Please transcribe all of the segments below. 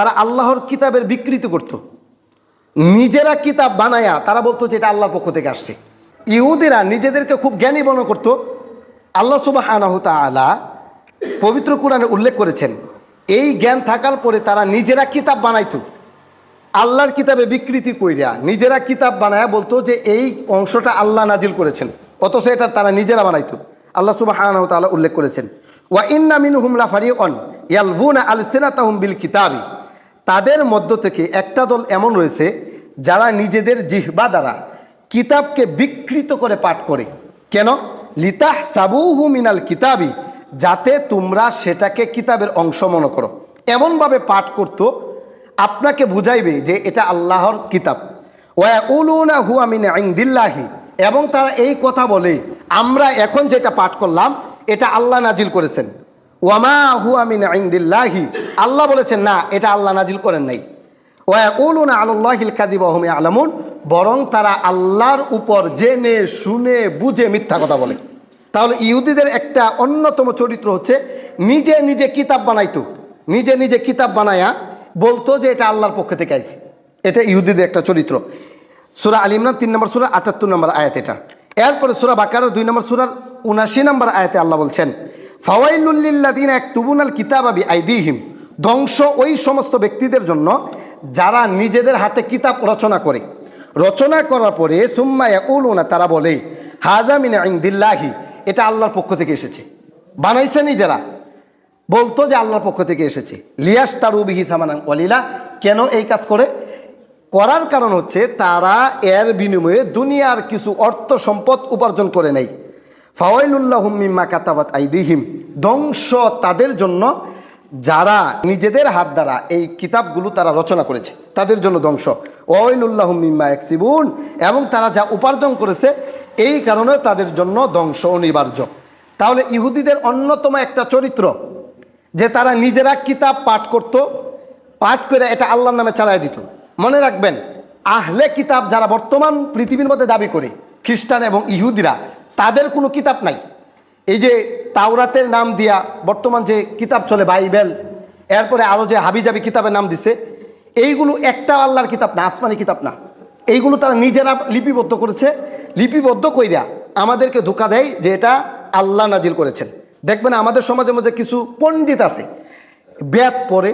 তারা আল্লাহর কিতাবের বিকৃতি করত। নিজেরা কিতাব বানায়া তারা বলতো যে এটা আল্লাহর পক্ষ থেকে আসছে। ইহুদিরা নিজেদেরকে খুব জ্ঞানী মনে করত। আল্লাহ সুবাহ আলা পবিত্র কোরআনে উল্লেখ করেছেন, এই জ্ঞান থাকার পরে তারা নিজেরা কিতাব বানাইত। আল্লাহর কিতাবে বিকৃতি কইরা নিজেরা কিতাব বানায়া বলতো যে এই অংশটা আল্লাহ নাজিল করেছেন, অথচ এটা তারা নিজেরা বানাইতো। আল্লাহ সুবাহ উল্লেখ করেছেন, ওয়া ইন্না মিনহুম লাফারিউন ইয়ালভুনা আলসিনাতাহুম বিল কিতাবি। তাদের মধ্য থেকে একটা দল এমন রয়েছে যারা নিজেদের জিহবা দ্বারা কিতাবকে বিকৃত করে পাঠ করে। কেন? লিতাহ সাবুহু মিনাল কিতাবি, যাতে তোমরা সেটাকে কিতাবের অংশ মনে করো। এমনভাবে পাঠ করতো, আপনাকে বুঝাইবে যে এটা আল্লাহর কিতাব। ওয়া উলুনা হুয়া মিন ইনদিল্লাহি, এবং তারা এই কথা বলে, আমরা এখন যেটা পাঠ করলাম, এটা আল্লাহ নাজিল করেছেন। ওয়ামা হুয়া মিন ইনদিল্লাহি। আল্লাহ বলেছেন, না, এটা আল্লাহ নাজিল করেন নাই। ওয়া উলুনা আল্লাহিল কাদিব হুম আলামুন বরং তারা আল্লাহর উপর জেনে, শুনে, বুঝে মিথ্যা কথা বলে। তাহলে ইহুদিদের একটা অন্যতম চরিত্র হচ্ছে, নিজে নিজে কিতাব বানাইতো। নিজে নিজে কিতাব বানায়া বলতো যে এটা আল্লাহর পক্ষ থেকে আইছে। এটা ইহুদিদের একটা চরিত্র। সুরা আল ইমরান তিন নম্বর, সুরা আটাত্তর নম্বর আয়াত এটা। এরপরে সুরা বাকার দুই নম্বর, সুরার উনাশি নম্বর আয়াতে আল্লাহ বলছেন ফাওয়াইলুল্লিল্লাদিন এক তুবুনাল কিতাব আবি আইদিহিম ধ্বংস ওই সমস্ত ব্যক্তিদের জন্য যারা নিজেদের হাতে কিতাব রচনা করে। রচনা করার পরে সুম্মা ইয়াকুলুনা, তারা বলে হাজা মিন এটা আল্লাহর পক্ষ থেকে এসেছে। বানাইছে নিজেরা। বলতো যে আল্লাহর পক্ষ থেকে এসেছে। লিয়াস তারুবিহি সামানাং অলিলা কেন এই কাজ করে? করার কারণ হচ্ছে তারা এর বিনিময়ে দুনিয়ার কিছু অর্থ সম্পদ উপার্জন করে নেয় ফাওয়াইলুল্লাহ মিম্মা কাতাবাত আইদিহিম। ধ্বংস তাদের জন্য যারা নিজেদের হাত দ্বারা এই কিতাবগুলো তারা রচনা করেছে, তাদের জন্য ধ্বংস। ওয়াইলুল্লাহ মিম্মা একসিবুন এবং তারা যা উপার্জন করেছে, এই কারণে তাদের জন্য ধ্বংস অনিবার্য। তাহলে ইহুদিদের অন্যতম একটা চরিত্র, যে তারা নিজেরা কিতাব পাঠ করত, পাঠ করে এটা আল্লাহর নামে চালায় দিত। মনে রাখবেন, আহলে কিতাব যারা বর্তমান পৃথিবীর মধ্যে দাবি করে, খ্রিস্টান এবং ইহুদিরা তাদের কোনো কিতাব নাই। এই যে তাওরাতের নাম দিয়া বর্তমান যে কিতাব চলে বাইবেল, এরপরে আরও যে হাবিজাবি কিতাবের নাম দিছে, এইগুলো একটা আল্লাহর কিতাব না, আসমানি কিতাব না। এইগুলো তারা নিজেরা লিপিবদ্ধ করেছে। লিপিবদ্ধ কইরা আমাদেরকে ধোকা দেয় যে এটা আল্লাহ নাজিল করেছেন। দেখবেন আমাদের সমাজের মধ্যে কিছু পণ্ডিত আছে, বেদ পড়ে,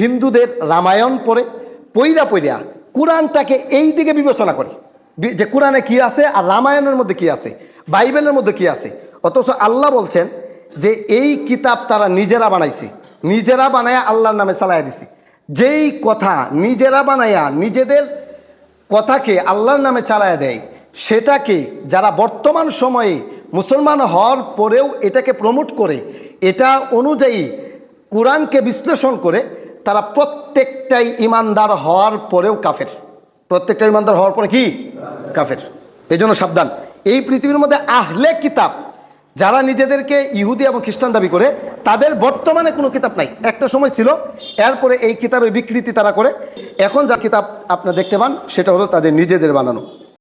হিন্দুদের রামায়ণ পড়ে, পইরা পইরা কোরআনটাকে এই দিকে বিবেচনা করে। যে কোরআনে কি আছে আর রামায়ণের মধ্যে কি আছে? বাইবেলের মধ্যে কি আছে? অথচ আল্লাহ বলছেন যে এই কিতাব তারা নিজেরা বানাইছে। নিজেরা বানায়া আল্লাহর নামে চালাইয়া দিছে। যেই কথা নিজেরা বানায়া নিজেদের কথাকে আল্লাহর নামে চালায় দেয়, সেটাকে যারা বর্তমান সময়ে মুসলমান হওয়ার পরেও এটাকে প্রমোট করে, এটা অনুযায়ী কোরআনকে বিশ্লেষণ করে, তারা প্রত্যেকটাই ইমানদার হওয়ার পরেও কাফের। প্রত্যেকটা ইমানদার হওয়ার পরে কি? কাফের। এই জন্য সাবধান। এই পৃথিবীর মধ্যে আহলে কিতাব, যারা নিজেদেরকে ইহুদি এবং খ্রিস্টান দাবি করে, তাদের বর্তমানে কোনো কিতাব নাই। একটা সময় ছিল, এরপরে এই কিতাবের বিকৃতি তারা করে। এখন যা কিতাব আপনারা দেখতে পান, সেটা হলো তাদের নিজেদের বানানো।